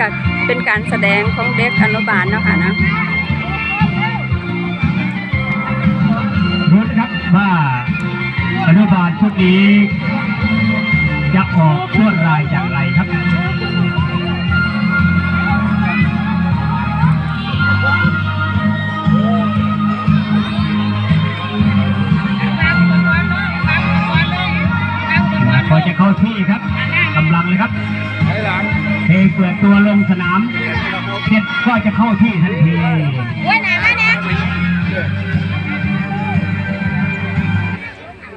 ก็เป็นการแสดงของเด็กอนุบาลเนาะค่ะนะรุ้นครับว่าอนุบาลชุดนี้ เปิดตัวลงสนามเพชรก็จะเข้าที่ทันทีว่านามานะ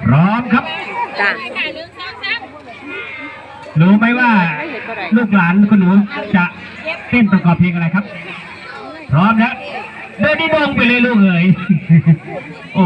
พร้อมครับรู้ไหมว่าลูกหลานคุณหนูจะเต้นประกอบเพลงอะไรครับ พร้อมแล้วเดินดิดงไปเลยลูกเอ๋ยโอ้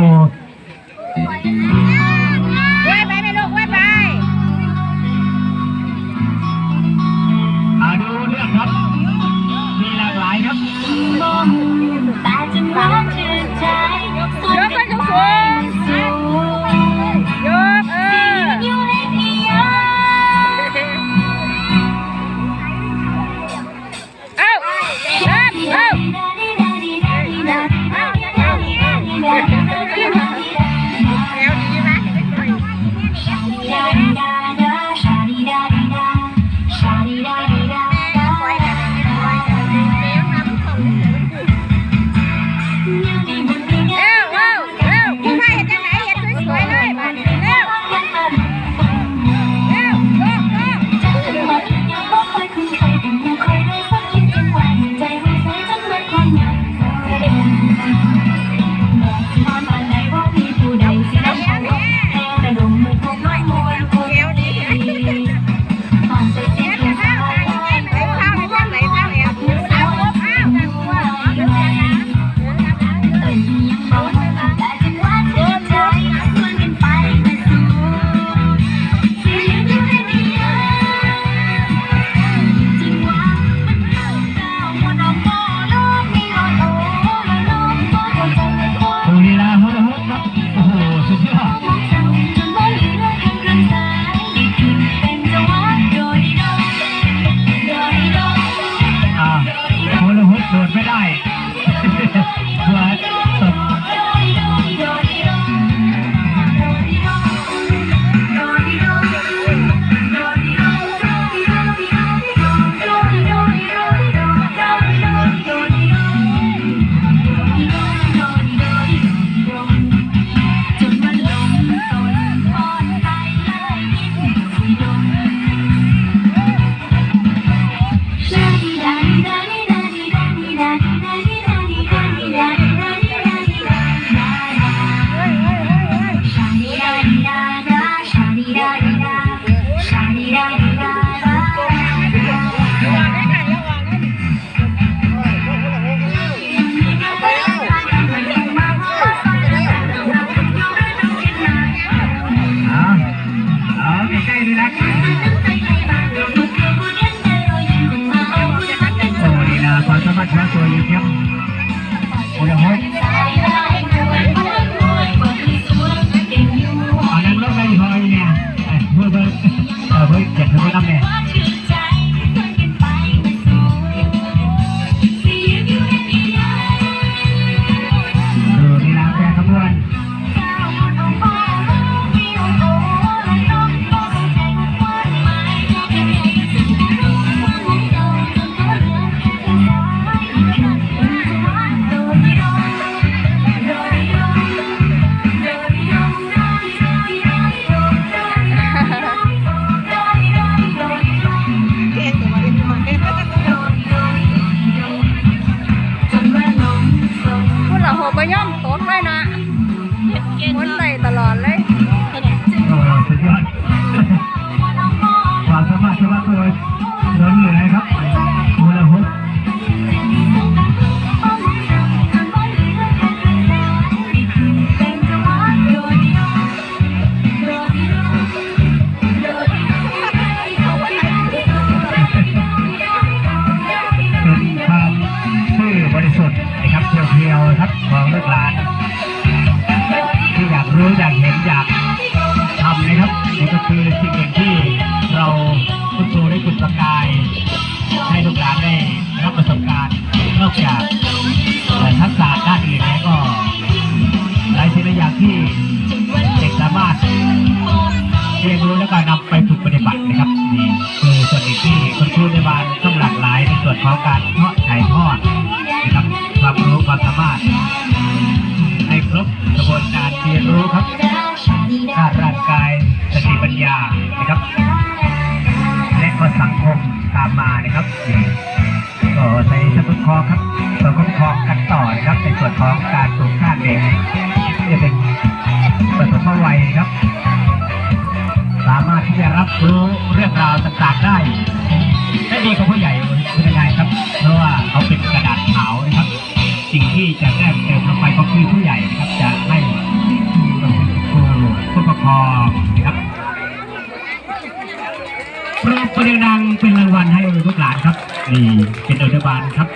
Iya. หัวบ่ย่อมตกเวยนะมันใหลตลอดเลยความสามารถชาวบ้านเลยเดินเหนื่อยครับ อกจากทักษะด้านอื่นแล้วก็หลายสิ่งหลายอย่างที่เด็กสามารถเรียนรู้แล้วก็นำไปฝึกปฏิบัตินะครับนี่คือส่วนหนึ่งที่คุณครูในบ้านต้องหลากหลายในส่วนของการเพาะถ่ายทอดนะครับความรู้ความสามารถให้ครบกระบวนการเรียนรู้ครับด้านร่างกายสติปัญญานะครับ และก็สังคมตามมานะครับ ในสมุดคอครับเราก็คอกันต่อนะครับในส่วนของการปลูกสร้างเด็กจะเป็นปฐมวัยครับ สามารถที่จะรับรู้เรื่องราวต่างๆได้ได้ดีกว่าผู้ใหญ่เป็นยังไงครับ เพราะว่าเขาเป็นกระดาษขาวนะครับ สิ่งที่จะแก้เติมลงไปก็คือผู้ใหญ่นะครับจะให้ครูผู้ปกครองนะครับปรบประเดังเป็นรางวัลให้ลูกหลานครับ นี่เป็นอนุบาลครับ